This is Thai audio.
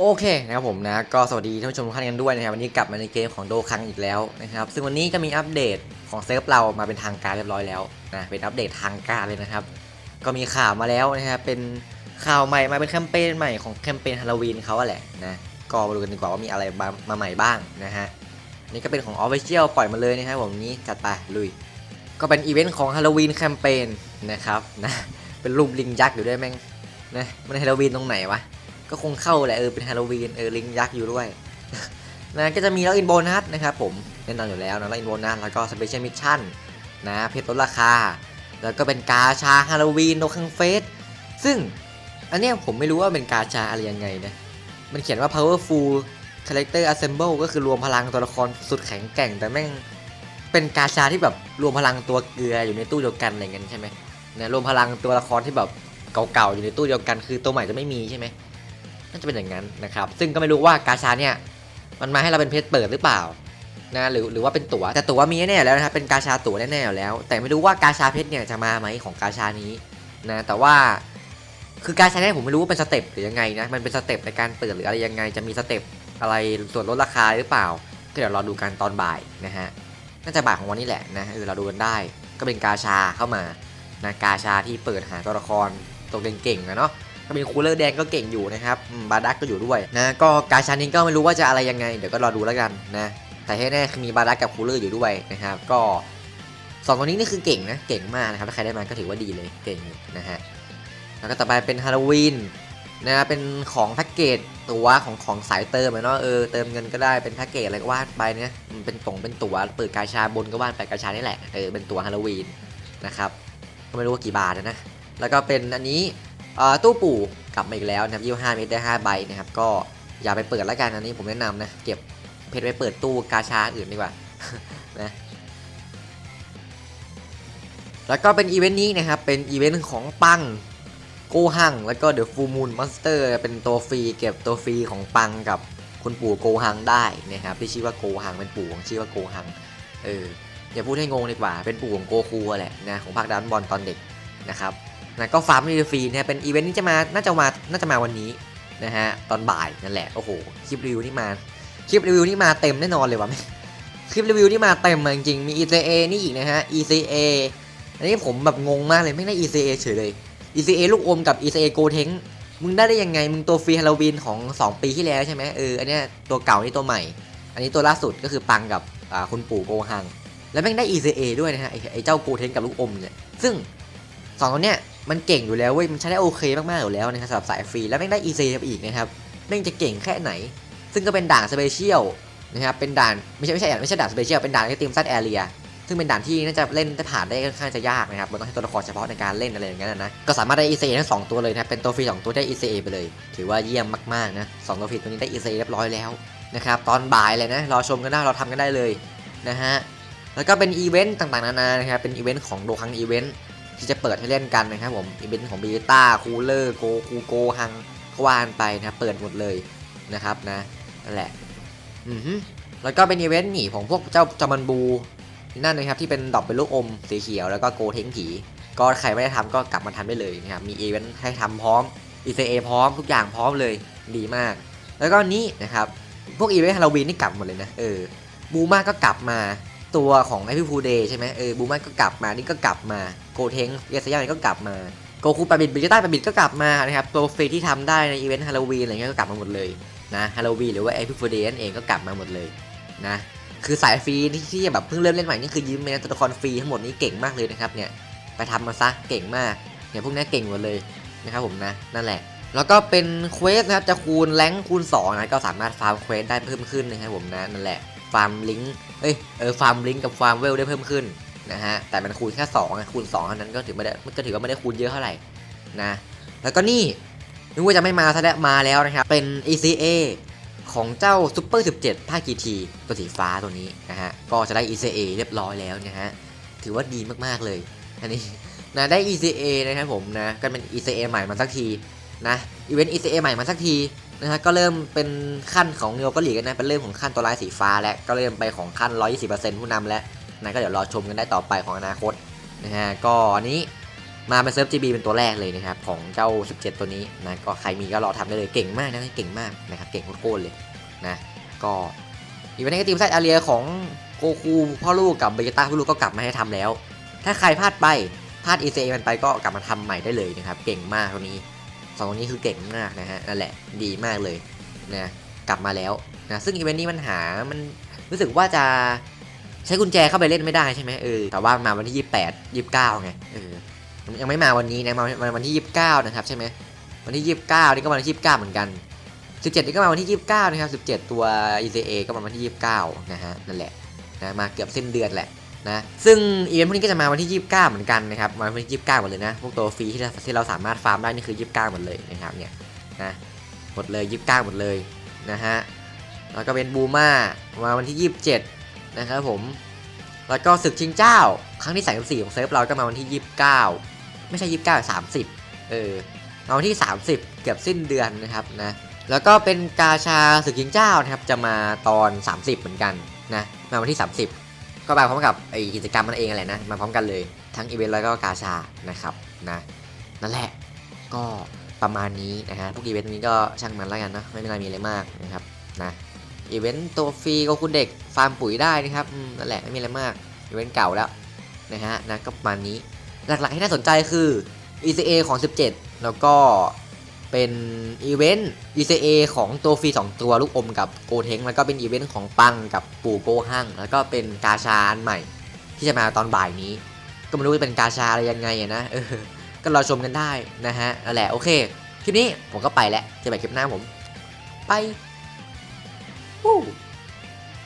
โอเคนะครับผมนะก็สวัสดีท่านผู้ชมทุกท่านกันด้วยนะครับวันนี้กลับมาในเกมของโดคังอีกแล้วนะครับซึ่งวันนี้ก็มีอัปเดตของเซิร์ฟเรามาเป็นทางการเรียบร้อยแล้วนะเป็นอัปเดตทางการเลยนะครับ ก็มีข่าวมาแล้วนะครับเป็นข่าวใหม่มาเป็นแคมเปญใหม่ของแคมเปญฮาโลวีนเขาอะแหละนะก็มาดูกันดีกว่าว่ามีอะไรมามาใหม่บ้างนะฮะนี่ก็เป็นของ Official ปล่อยมาเลยนะครับผมนี้จัดไปลุยก็เป็นอีเวนต์ของฮาโลวีนแคมเปญนะครับนะเป็นรูปลิงยักษ์อยู่ด้วยแม่งนะมันฮาโลวีนตรงไหนวะ ก็คงเข้าแหละเออเป็นฮาโลวีนเออลิงยักษ์อยู่ด้วยนะก็จะมีล็อกอินโบนัสนะครับผมแน่นอนอยู่แล้วนะล็อกอินโบนัสแล้วก็สเปเชียลมิชชั่นนะเพชรลดราคา แล้วก็เป็นกาชาฮาโลวีนโนคังเฟสซึ่งอันเนี้ยผมไม่รู้ว่าเป็นกาชาอะไรยังไงนะมันเขียนว่า powerful character assemble ก็คือรวมพลังตัวละครสุดแข็งแกร่ง แต่แม่งเป็นกาชาที่แบบรวมพลังตัวเกลืออยู่ในตู้เดียวกันอะไรเงี้ยใช่ไหมนะรวมพลังตัวละครที่แบบเก่าๆอยู่ในตู้เดียวกัน คือตัวใหม่จะไม่มีใช่ไหม น่าจะเป็นอย่างนั้นนะครับ ซึ่งก็ไม่รู้ว่ากาชาเนี่ยมันมาให้เราเป็นเพชรเปิดหรือเปล่านะหรือหรือว่าเป็นตัว๋วแต่ตั๋วมีแน่แล้วนะครับเป็นกาชาตั๋วแน่ๆอยู่แล้ว แต่ไม่รู้ว่ากาชาเพชรเนี่ยจะมาไหมของกาชานี้นะแต่ว่าคือกาชาเนี่ยผมไม่รู้ว่าเป็นสเต็ปหรือยังไงนะมันเป็นสเต็ปในการเปิดหรืออะไรยังไง จะมีสเต็ปอะไรส่วนลดราคาหรือเปล่า ก็เดี๋ยวรอดูกันตอนบ่ายนะฮะน่าจะบ่ายของวันนี้แหละนะเออเราดูกันได้ก็เป็นกาชาเข้ามานะกาชาที่เปิดหาตัวละครตัวเก่งๆนะเนาะ ก็มีคูลเลอร์แดงก็เก่งอยู่นะครับบาดักก็อยู่ด้วยนะก็กาชานิงก็ไม่รู้ว่าจะอะไรยังไงเดี๋ยวก็รอดูแล้วกันนะแต่ให้แน่คือมีบาดักกับคูลเลอร์อยู่ด้วยนะครับก็สองตัวนี้นี่คือเก่งนะเก่งมากนะครับถ้าใครได้มาก็ถือว่าดีเลยเก่งนะฮะแล้วก็ต่อไปเป็นฮาโลวีนนะเป็นของแพ็กเกจตัวของของสายเติมเนาะเออเติมเงินก็ได้เป็นแพ็กเกจอะไรก็ว่าไปเนี่ยเป็นตรงเป็นตั๋วเปิดกาชาบนก็ว่าไปกาชานี่แหละเออเป็นตั๋วฮาโลวีนนะครับก็ไม่รู้ว่ากี่บาทนะแล้วก็เป็นอันนี้ ตู้ปู่กลับมาอีกแล้วนะครับ25 เมตรได้ 5 ใบนะครับ ก็อย่าไปเปิดแล้วกันอันนี้ผมแนะนำนะ เก็บเพชรไว้เปิดตู้กาชาอื่นดีกว่านะแล้วก็เป็นอีเวนต์นี้นะครับ เป็นอีเวนต์ของปังโกหัง แล้วก็เดอะฟูมูนมอนสเตอร์เป็นตัวฟรีเก็บตัวฟรีของปังกับคุณปู่โกหังได้นะครับที่ชื่อว่าโกหังเป็นปู่ของชื่อว่าโกหังเอออย่าพูดให้งงดีกว่า เป็นปู่ของโกคูแหละนะของภาคดันบอลตอนเด็กนะครับ นะก็ฟาร์มรีฟรีนะเป็นอีเวนต์ที่จะมาน่าจะมาน่าจะมาวันนี้นะฮะตอนบ่ายนั่นแหละโอ้โหคลิปรีวิวนี่มาคลิปรีวิวนี่มาเต็มแน่นอนเลยวะคลิปรีวิวนี่มาเต็มมาจริงๆมี ECA นี่อีกนะฮะ ECA อันนี้ผมแบบงงมากเลยไม่ได้ ECA เฉยเลย ECA ลูกอมกับ ECA โกเทงมึงได้ได้ยังไง มึงตัวฟรีฮาโลวีนของ 2 ปีที่แล้วใช่ไหมเอออันนี้ตัวเก่านี่ตัวใหม่ อันนี้ตัวล่าสุดก็คือปังกับคุณปู่โกฮัง แล้วแม่งได้ ECA ด้วยนะฮะไอ้ไอเจ้าโกเทงกับลูกอมเนี่ยซึ่งสองตัวเนี้ย มันเก่งอยู่แล้วเว้ยมันใช้ได้โอเคมากๆอยู่แล้วนะครับสำหรับสายฟรีแล้วแม่งได้ EC อีกนะครับแม่งจะเก่งแค่ไหน ซึ่งก็เป็นด่านสเปเชียลนะครับเป็นด่านไม่ใช่ไม่ใช่ไม่ใช่ด่านสเปเชียลเป็นด่านที่ทีมซัดแอเรียซึ่งเป็นด่านที่น่าจะเล่นได้ผ่านได้ค่อนข้างจะยากนะครับ มันต้องให้ตัวละครเฉพาะในการเล่นอะไรอย่างเงี้ยนะ ก็สามารถได้ EC ทั้งสองตัวเลยนะ เป็นตัวฟรีสองตัวได้ EC ไปเลย ถือว่าเยี่ยมมากๆนะสองตัวฟรีตัวนี้ได้ EC เรียบร้อยแล้วนะครับ ตอนบ่ายเลยนะ รอชมกันได้ เราทำกันได้เลยนะฮะ แล้วก็เป็นอีเวนต์ต่างๆนานานะครับ เป็นอีเวนต์ของโดคังอีเวนต์ ที่จะเปิดให้เล่นกันนะครับผมอีเวนต์ของเบต้าคูลเลอร์โกคูโกฮังก็วานไปนะเปิดหมดเลยนะครับนะนั่นแหละอือฮึแล้วก็เป็นอีเวนต์หนีของพวกเจ้าจามันบูนั่นนะครับที่เป็นดอกเป็นลูกอมสีเขียวแล้วก็โกเทงผีก็ใครไม่ได้ทำก็กลับมาทำได้เลยนะครับมีอีเวนต์ให้ทำพร้อม ECA พร้อมทุกอย่างพร้อมเลยดีมาก แล้วก็นี้นะครับพวกอีเวนต์ฮาโลวีนนี่กลับหมดเลยนะเออบูมาก็กลับมา ตัวของไอพี่ฟูเดย์ใช่ไหมเออบูมันก็กลับมานี่ก็กลับมาโกเทงเยสยานี่ก็กลับมาโกคูปาบิดบิจิต้าปาบิดก็กลับมานะครับตัวฟรีที่ทำได้ในอีเวนต์ฮาโลวีนอะไรเงี้ยก็กลับมาหมดเลยนะฮาโลวีนหรือว่าไอพี่ฟูเดย์นั่นเองก็กลับมาหมดเลยนะคือสายฟรีที่ที่แบบเพิ่งเริ่มเล่นใหม่นี่คือยืมเมนตัวละครฟรีทั้งหมดนี้เก่งมากเลยนะครับเนี่ยไปทำมาซะเก่งมากเนี่ยพวกนี้เก่งหมดเลยนะครับผมนะนั่นแหละ แล้วก็เป็นเควสนะครับจะคูณแรงค์คูณ2นะก็สามารถฟาร์มเควสได้เพิ่มขึ้นนะครับผมนะนั่นแหละ ฟาร์มลิงก์เอ้ยเออฟาร์มลิงก์กับฟาร์มเวลได้เพิ่มขึ้นนะฮะแต่มันคูณแค่2คูณ2เท่านั้นก็ถือไม่ได้ก็ถือว่าไม่ได้คูณเยอะเท่าไหร่นะแล้วก็นี่นึกว่าจะไม่มาซะแล้วมาแล้วนะครับเป็น ECA ของเจ้า Super 17ภาค GT ตัวสีฟ้าตัวนี้นะฮะก็จะได้ ECA เรียบร้อยแล้วนะฮะถือว่าดีมากๆเลยอันนี้นะได้ ECA นะครับผมนะก็เป็น ECA ใหม่มาสักทีนะอีเวนต์ ECA ใหม่มาสักที นะฮะก็เริ่มเป็นขั้นของเนโอก็หลีกันนะเป็นเริ่มของขั้นตัวลายสีฟ้าแล้วก็เริ่มไปของขั้น 120%ผู้นำแล้วนะก็เดี๋ยวรอชมกันได้ต่อไปของอนาคตนะฮะก็อันนี้มาเป็นเซิร์ฟ GB เป็นตัวแรกเลยนะครับของเจ้า 17 ตัวนี้นะก็ใครมีก็รอทำได้เลยเก่งมากนะเก่งมากนะครับเก่งโคตรเลยนะก็อีเวนต์ในทีมไซต์อาเรียของโกคูพ่อลูกกับเบจิต้าพ่อลูกก็กลับมาให้ทำแล้ว ถ้าใครพลาดไปพลาด ECA มันไปก็กลับมาทำใหม่ได้เลยนะครับเก่งมากตัวนี้ สองตัวนี้คือเก่งมากนะฮะนั่นแหละดีมากเลยนะกลับมาแล้วนะซึ่งอีเวนต์นี้มันหามันรู้สึกว่าจะใช้กุญแจเข้าไปเล่นไม่ได้ใช่ไหมเออแต่ว่ามาวันที่ 28 29ไงเออยังไม่มาวันนี้นะมาวันที่ 29 นะครับใช่ไหมวันที่ 29 นี่ก็วันที่29 เหมือนกัน 17 นี่ก็มาวันที่ 29 นะครับ 17 ตัว ECA ก็มาวันที่ 29 นะฮะนั่นแหละนะมาเกือบสิ้นเดือนแหละ นะซึ่งอีเวนต์พวกนี้ก็จะมาวันที่ 29 เหมือนกันนะครับมาวันที่29หมดเลยนะพวกตัวฟรีที่เราที่เราสามารถฟาร์มได้นี่คือ 29หมดเลยนะครับเนี่ยนะหมดเลย 29หมดเลยนะฮะแล้วก็เป็นบูมามาวันที่ 27 นะครับผม แล้วก็ศึกชิงเจ้า ครั้งที่ 34 ของเซิร์ฟเราก็มาวันที่ 29 ไม่ใช่ 29 30 เออมาวันที่ 30 เกือบสิ้นเดือนนะครับนะแล้วก็เป็นกาชาศึกชิงเจ้านะครับจะมาตอน 30 เหมือนกันนะมาวันที่ 30 ก็มาพร้อมกับไอกิจกรรมมันเองอะไรนะมาพร้อมกันเลยทั้งอีเวนต์แล้วก็กาชานะครับนะนั่นแหละก็ประมาณนี้นะฮะพวกอีเวนต์นี้ก็ช่างมันแล้วกันนะไม่มีอะไรมีอะไรมากนะครับนะอีเวนต์ตัวฟรีก็คุณเด็กฟาร์มปุ๋ยได้นะครับนั่นแหละไม่มีอะไรมากอีเวนต์เก่าแล้วนะฮะนะก็ประมาณนี้หลักๆที่น่าสนใจคือ ECA ของ 17 แล้วก็ เป็นอีเวนต์ ECA ของตัวฟรี 2 ตัวลูกอมกับโกเทงแล้วก็เป็นอีเวนต์ของปังกับปู่โกหั่งแล้วก็เป็นกาชาอันใหม่ ที่จะมาตอนบ่ายนี้ ก็ไม่รู้จะเป็นกาชาอะไรยังไงอะนะเออก็รอชมกันได้นะฮะนั่นแหละโอเคคลิปนี้ผมก็ไปแล้วเจอกันใหม่คลิปหน้าผม ไปวู้